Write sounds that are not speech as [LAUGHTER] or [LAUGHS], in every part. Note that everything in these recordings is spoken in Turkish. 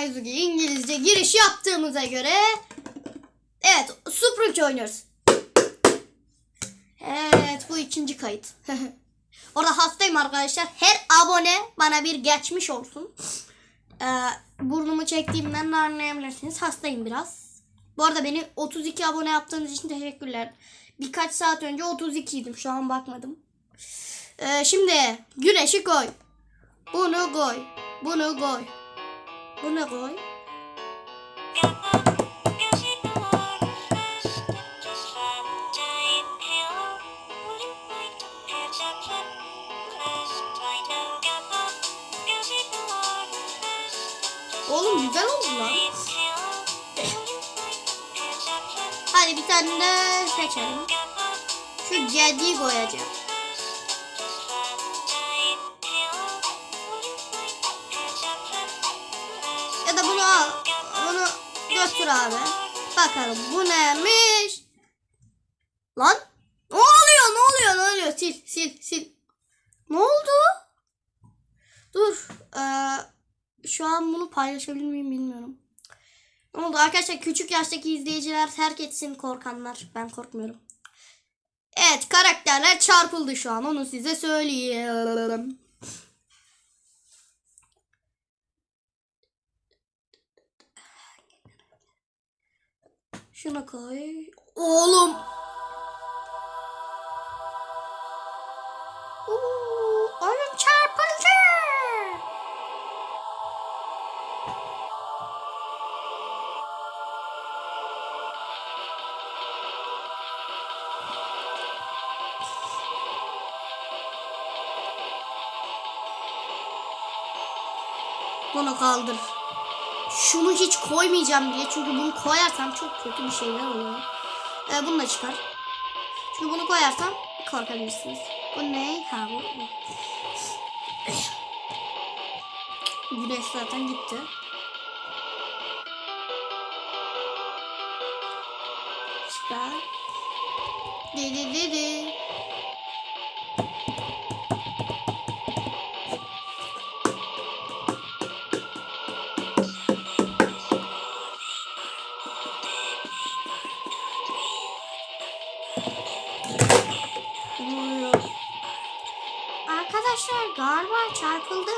Aizuki İngilizce giriş yaptığımıza göre evet Spring oynuyoruz. Evet bu ikinci kayıt. [LAUGHS] Orada hastayım arkadaşlar. Her abone bana bir geçmiş olsun. Ee, burnumu çektiğimden de anlayabilirsiniz. Hastayım biraz. Bu arada beni 32 abone yaptığınız için teşekkürler. Birkaç saat önce 32 idim. Şu an bakmadım. Ee, şimdi güneşi koy. Bunu koy. Bunu koy. Bunu koy. Oğlum güzel oldu lan. Hadi bir tane de seçelim. Şu cediyi koyacağım. Götür abi. Bakalım bu neymiş? Lan? Ne oluyor? Ne oluyor? Ne oluyor? Sil, sil, sil. Ne oldu? Dur. Ee, şu an bunu paylaşabilir miyim bilmiyorum. Ne oldu? Arkadaşlar küçük yaştaki izleyiciler terk etsin korkanlar. Ben korkmuyorum. Evet karakterler çarpıldı şu an. Onu size söyleyeyim. Şuna koy. Oğlum. Oo, oyun çarpıldı. Bunu kaldır. Şunu hiç koymayacağım bile çünkü bunu koyarsam çok kötü bir şeyler oluyor. Ee, bunu da çıkar. Çünkü bunu koyarsam korkabilirsiniz. Bu ne? Ha bu. Güneş zaten gitti. Süper. Di di Arkadaşlar galiba çarpıldı.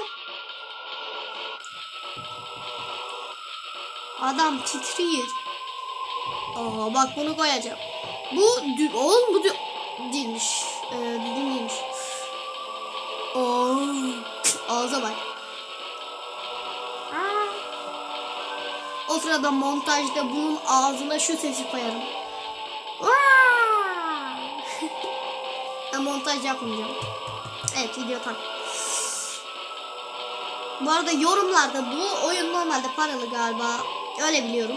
Adam titriyor. Aa bak bunu koyacağım. Bu dü- oğlum bu dü- değilmiş. Ee, düzgün değilmiş. Oo, ağza bak. Aa. O sırada montajda bunun ağzına şu sesi koyarım. [LAUGHS] Ben montaj yapmayacağım. Evet video tak. Bu arada yorumlarda bu oyun normalde paralı galiba. Öyle biliyorum.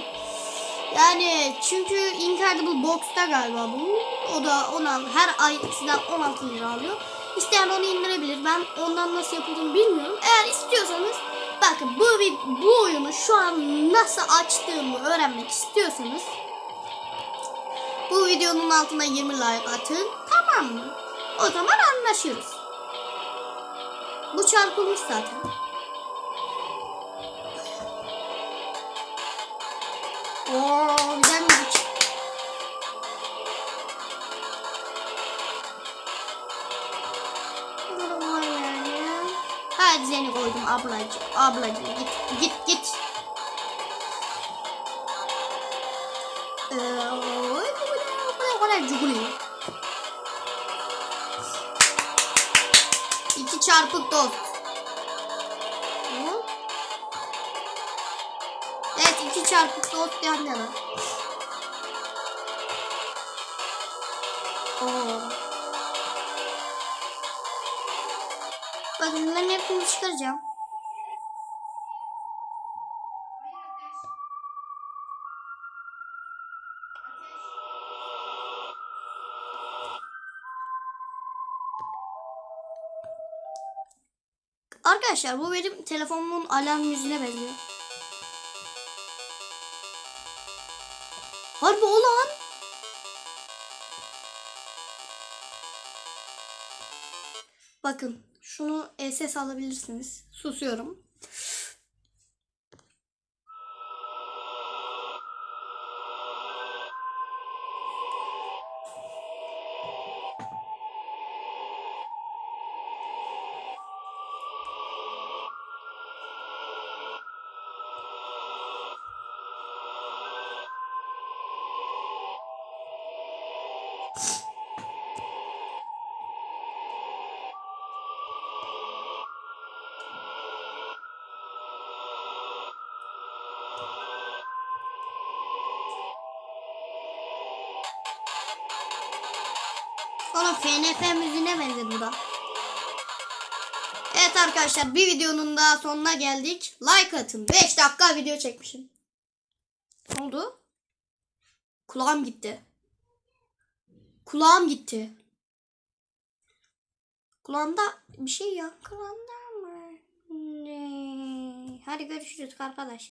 Yani çünkü Incredible Box'ta galiba bu. O da 16, her ay sizden 16 lira alıyor. İsteyen onu indirebilir. Ben ondan nasıl yapıldığını bilmiyorum. Eğer istiyorsanız bakın bu bu oyunu şu an nasıl açtığımı öğrenmek istiyorsanız bu videonun altına 20 like atın. Tamam mı? O zaman anlaşırız. Bu çarpılmış zaten. Oo, güzel müzik. Hadi seni koydum ablacığım. Ablacığım git git git. Ee, bu kadar cuguluyor. Çarpık dost. Evet iki çarpık dost yan yana. Oo. Bakın ben hepsini çıkaracağım. Arkadaşlar bu benim telefonumun alarm müziğine benziyor. Harbi o lan. Bakın şunu SS alabilirsiniz. Susuyorum. Oğlum FNF müziğine benzedi bu da. Evet arkadaşlar bir videonun daha sonuna geldik. Like atın. 5 dakika video çekmişim. Ne oldu? Kulağım gitti. Kulağım gitti. Kulağımda bir şey yankılandı? Ne? Hadi görüşürüz arkadaş.